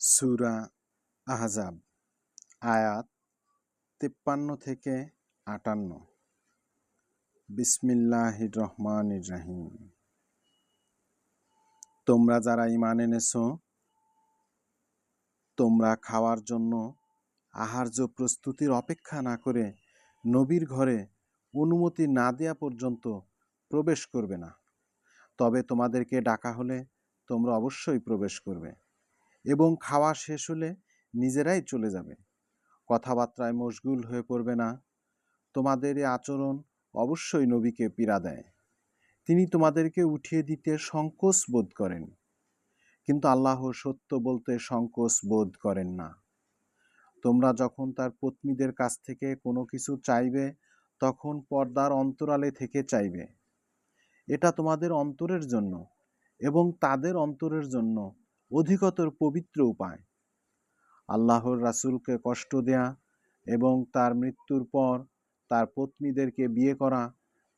সুরা আহজাব, আয়াত তিপ্পান্ন থেকে আটান্ন। বিসমিল্লাহির রহমান রাহিম। তোমরা যারা ইমান এনেছো, তোমরা খাওয়ার জন্য আহার্য প্রস্তুতির অপেক্ষা না করে নবীর ঘরে অনুমতি না দেয়া পর্যন্ত প্রবেশ করবে না। তবে তোমাদেরকে ডাকা হলে তোমরা অবশ্যই প্রবেশ করবে। এবং খাওয়া শেষ হলে নিজেরাই চলে যাবে। কথাবার্তায় মশগুল হয়ে পড়বে না। তোমাদের এ আচরণ অবশ্যই নবীকে পীড়া দেয়। তিনি তোমাদেরকে উঠিয়ে দিতে সংকোচ বোধ করেন। কিন্তু আল্লাহ সত্য বলতে সংকোচ বোধ করেন না। তোমরা যখন তার পত্নীদের কাছ থেকে কোনো কিছু চাইবে, তখন পর্দার অন্তরালে থেকে চাইবে। এটা তোমাদের অন্তরের জন্য এবং তাদের অন্তরের জন্য অধিকতর পবিত্র উপায় আল্লাহর রাসূলকে কষ্ট দেয়া এবং তার মৃত্যুর পর তার পত্নীদেরকে বিয়ে করা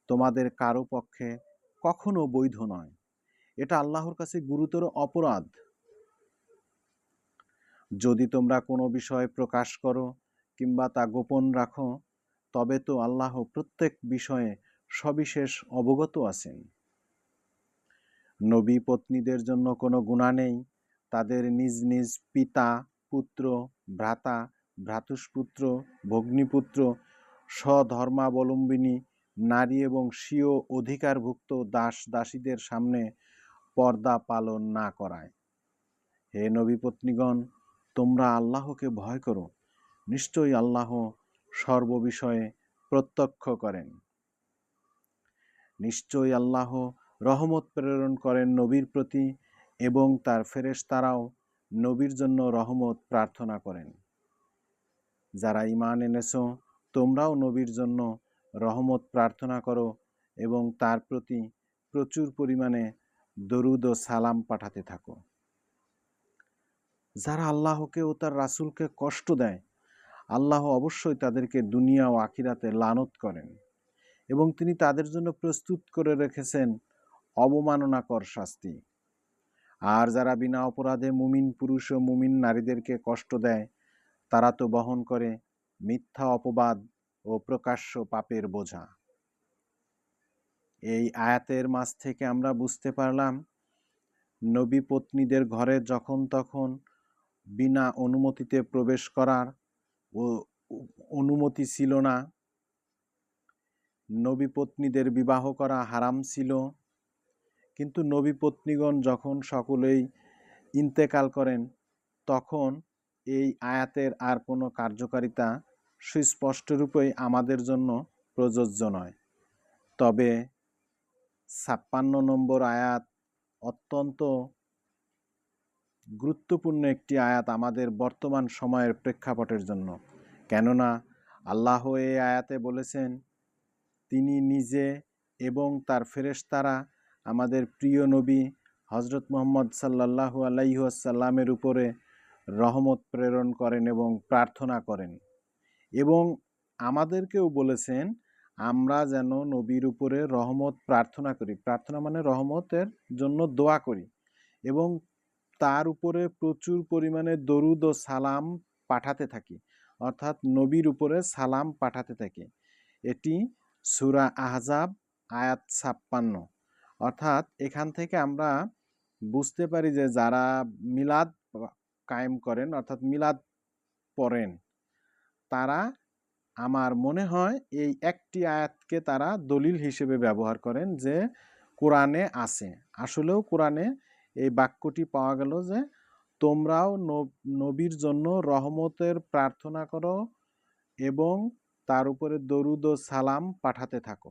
তোমাদের কারও পক্ষে কখনো বৈধ নয়। এটা আল্লাহর কাছে গুরুতর অপরাধ। যদি তোমরা কোনো বিষয় প্রকাশ করো কিংবা তা গোপন রাখো, তবে তো আল্লাহ প্রত্যেক বিষয়ে সবিশেষ অবগত আছেন। নবী পত্নীদের জন্য কোনো গুণা নেই তাদের নিজ নিজ পিতা, পুত্র, ভ্রাতা, ভ্রাতুষ্পুত্র, ভগ্নিপুত্র, স্বধর্মাবলম্বিনী, নারী এবং স্বীয় অধিকারভুক্ত দাস দাসীদের সামনে পর্দা পালন না করায়। হে নবী পত্নীগণ, তোমরা আল্লাহকে ভয় করো। নিশ্চয়ই আল্লাহ সর্ববিষয়ে প্রত্যক্ষ করেন। নিশ্চয়ই আল্লাহ রহমত প্রেরণ করেন নবীর প্রতি। এবং তার ফেরেশতারাও নবীর জন্য রহমত প্রার্থনা করেন। যারা ইমান এনেছ, তোমরাও নবীর জন্য রহমত প্রার্থনা করো এবং তার প্রতি প্রচুর পরিমাণে দরুদ ও সালাম পাঠাতে থাকো। যারা আল্লাহকে ও তার রাসূলকে কষ্ট দেয়, আল্লাহ অবশ্যই তাদেরকে দুনিয়া ও আখিরাতে লানত করেন এবং তিনি তাদের জন্য প্রস্তুত করে রেখেছেন অবমাননাকর শাস্তি। আর যারা বিনা অপরাধে মুমিন পুরুষ ও মুমিন নারীদেরকে কষ্ট দেয়, তারা তো বহন করে মিথ্যা অপবাদ ও প্রকাশ্য পাপের বোঝা। এই আয়াতের মাঝ থেকে আমরা বুঝতে পারলাম, নবী পত্নীদের ঘরে যখন তখন বিনা অনুমতিতে প্রবেশ করার ও অনুমতি ছিল না। নবী পত্নীদের বিবাহ করা হারাম ছিল। কিন্তু নবী পত্নীগণ যখন সকলেই ইন্তেকাল করেন, তখন এই আয়াতের আর কোনো কার্যকারিতা সুস্পষ্টরূপেই আমাদের জন্য প্রযোজ্য নয়। তবে ছাপ্পান্ন নম্বর আয়াত অত্যন্ত গুরুত্বপূর্ণ একটি আয়াত আমাদের বর্তমান সময়ের প্রেক্ষাপটের জন্য। কেননা আল্লাহ এই আয়াতে বলেছেন, তিনি নিজে এবং তার ফেরেশতারা আমাদের প্রিয় নবী হজরত মোহাম্মদ সাল্লাহু আলাইসাল্লামের উপরে রহমত প্রেরণ করেন এবং প্রার্থনা করেন। এবং আমাদেরকেও বলেছেন, আমরা যেন নবীর উপরে রহমত প্রার্থনা করি। প্রার্থনা মানে রহমতের জন্য দোয়া করি এবং তার উপরে প্রচুর পরিমাণে দরুদ ও সালাম পাঠাতে থাকি। অর্থাৎ নবীর উপরে সালাম পাঠাতে থাকি। এটি সুরা আহজাব, আয়াত ছাপ্পান্ন। অর্থাৎ এখান থেকে আমরা বুঝতে পারি যে যারা মিলাদ কায়েম করেন, অর্থাৎ মিলাদ পড়েন, তারা আমার মনে হয় এই একটি আয়াতকে তারা দলিল হিসেবে ব্যবহার করেন যে কোরআনে আছে। আসলেও কোরআনে এই বাক্যটি পাওয়া গেল যে তোমরাও নবীর জন্য রহমতের প্রার্থনা করো এবং তার উপরে দরুদ ও সালাম পাঠাতে থাকো।